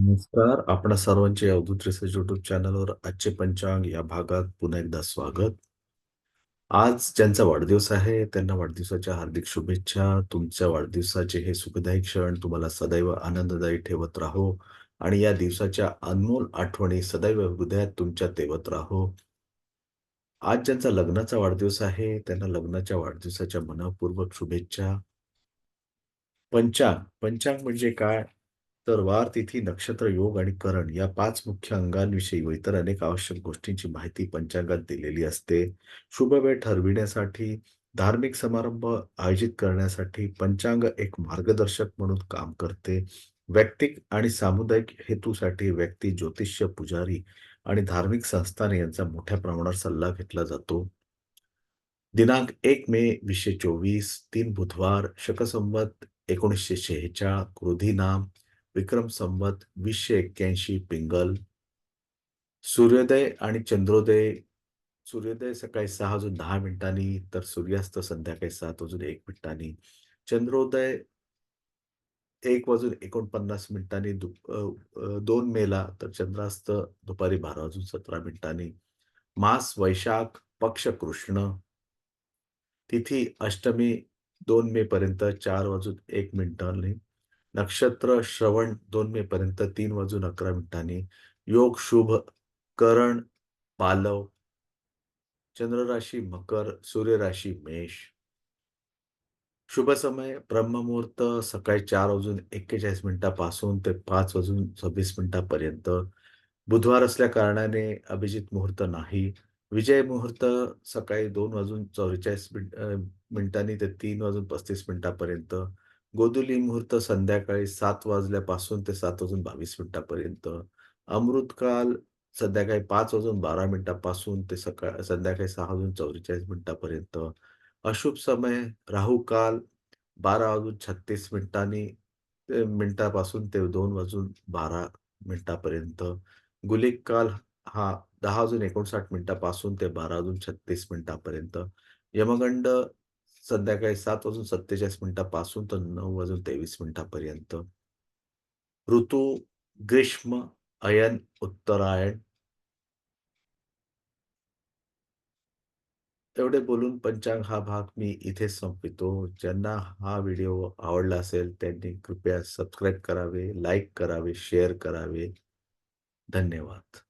नमस्कार. आपणा सर्वांचे अवधूत रिसर्च यूट्यूब चॅनलवर आजचे पंचांग या भागात पुन्हा एकदा स्वागत. आज ज्यांचा वाढदिवस आहे, त्यांना वाढदिवसाच्या हार्दिक शुभेच्छा. तुमच्या वाढदिवसाचे हे सुखदायी क्षण तुम्हाला सदैव आनंददायी ठेवत राहो आणि या दिवसाच्या अनमोल आठवणी सदैव हृदयात तुमच्या तेवत राहो. आज ज्यांचा लग्नाचा वाढदिवस आहे, त्यांना लग्नाच्या वाढदिवसाच्या मनपूर्वक शुभेच्छा. पंचांग, पंचांग म्हणजे काय? तर वार, तिथी, नक्षत्र, योग आणि करण या पाच मुख्य अंगांविषयी व इतर अनेक आवश्यक गोष्टींची माहिती पंचांगात दिलेली असते. शुभ वेळ ठरविण्यासाठी, धार्मिक समारंभ आयोजित करण्यासाठी पंचांग एक मार्गदर्शक म्हणून काम करते. वैयक्तिक आणि सामुदायिक हेतूसाठी व्यक्ती, ज्योतिष्य, पुजारी आणि धार्मिक संस्थाने यांचा मोठ्या प्रमाणावर सल्ला घेतला जातो. दिनांक एक मे 2024, 3 बुधवार, शकसंवत एकोणीसशे शेहेचाळ क्रोधी नाम, विक्रम संवत 2081 पिंगल. सूर्योदय आणि चंद्रोदय सूर्योदय सकाळी सहा वाजून दहा मिनिटांनी, तर सूर्यास्त संध्याकाळी सात वाजून एक मिनिटांनी. चंद्रोदय एक वाजून 49 मिनिटांनी दु दोन मेला, तर चंद्रास्त दुपारी 12 वाजून 17 मिनिटांनी. मास वैशाख, पक्ष कृष्ण. तिथी अष्टमी दोन मे पर्यंत चार वाजून एक मिनिटांनी. नक्षत्र श्रवण दोन मे पर्यंत तीन वाजून 11 मिनिटांनी. योग शुभ, करण पालव. चंद्र राशी मकर, सूर्य राशी मेष. शुभ समय ब्रह्ममुहूर्त सकाळी चार वाजून 41 मिनिटापासून ते पाच वाजून 26 मिनिटापर्यंत. बुधवार असल्या कारणाने अभिजित मुहूर्त नाही. विजय मुहूर्त सकाळी दोन वाजून 44 मिनिट मिनिटांनी ते तीन वाजून 35 मिनिटापर्यंत. गोधुली मुहूर्त संध्याकाळी सात वाजल्यापासून ते सात वाजून 22 मिनिटापर्यंत. अमृतकाल संध्याकाळी पाच वाजून 12 मिनिटापासून ते सकाळ संध्याकाळी सहा वाजून 44 मिनिटापर्यंत. अशुभ समय राहू काल 12 वाजून 36 मिनिटांनी मिनिटापासून ते दोन वाजून 12 मिनिटापर्यंत. गुलिक काल हा दहा वाजून 59 मिनिटापासून ते 12 वाजून 36 मिनिटापर्यंत. यमगंड संध्याकाळी सात वाजून 47 मिनिटापासून तर नऊ वाजून 23 मिनिटापर्यंत. ऋतू ग्रीष्म, अयन, उत्तरायण. एवढे बोलून पंचांग हा भाग मी इथे संपवितो. ज्यांना हा व्हिडिओ आवडला असेल त्यांनी कृपया सबस्क्राईब करावे, लाईक करावे, शेअर करावे. धन्यवाद.